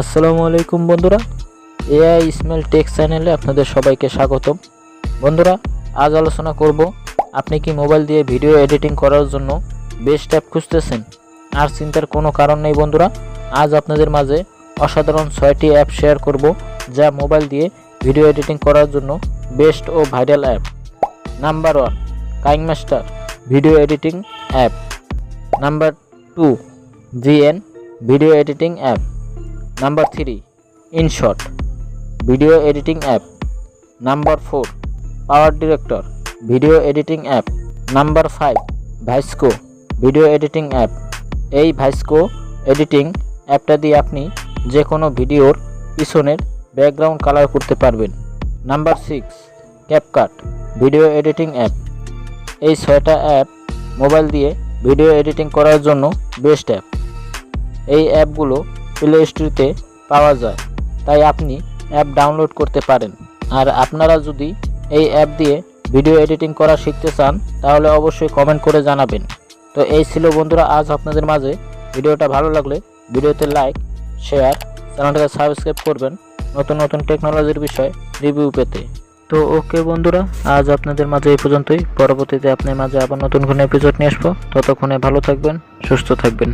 আসসালামু আলাইকুম বন্ধুরা। এআই ইসমেল টেক চ্যানেলে আপনাদের সবাইকে স্বাগতম। বন্ধুরা, আজ আলোচনা করব, আপনি কি মোবাইল দিয়ে ভিডিও এডিটিং করার জন্য বেস্ট অ্যাপ খুঁজতেছেন? আর চিন্তার কোনো কারণ নেই বন্ধুরা। আজ আপনাদের মাঝে অসাধারণ ছয়টি অ্যাপ শেয়ার করব, যা মোবাইল দিয়ে ভিডিও এডিটিং করার জন্য বেস্ট ও viral app. Number one KineMaster video editing app. Number two, VN video editing app. Number three InShot video editing app number four PowerDirector video editing app number five VSCO video editing app এই VSCO editing অ্যাপটা দিয়ে আপনি যে কোনো ভিডিওর পিছনের background colour করতে পারবেন। Number six CapCut video editing app এই ছয়টা অ্যাপ মোবাইল দিয়ে ভিডিও এডিটিং করার জন্য বেস্ট অ্যাপ এই অ্যাপগুলো প্লে স্টোরে পাওয়া যায়। তাই আপনি অ্যাপ ডাউনলোড করতে পারেন। আর আপনারা যদি এই অ্যাপ দিয়ে ভিডিও এডিটিং করা শিখতে চান, তাহলে অবশ্যই কমেন্ট করে জানাবেন। তো এই ছিল বন্ধুরা, আজ আপনাদের মাঝে ভিডিওটা ভালো লাগলে ভিডিওতে লাইক শেয়ার চ্যানেলটাকে সাবস্ক্রাইব করবেন নতুন নতুন টেকনোলজির বিষয়ে রিভিউ পেতে। তো ওকে বন্ধুরা, আজ আপনাদের মাঝে এই পর্যন্তই। পরবর্তীতে আপনার মাঝে আবার নতুন কোনো এপিসোড নিয়ে আসব। ততক্ষণে ভালো থাকবেন, সুস্থ থাকবেন।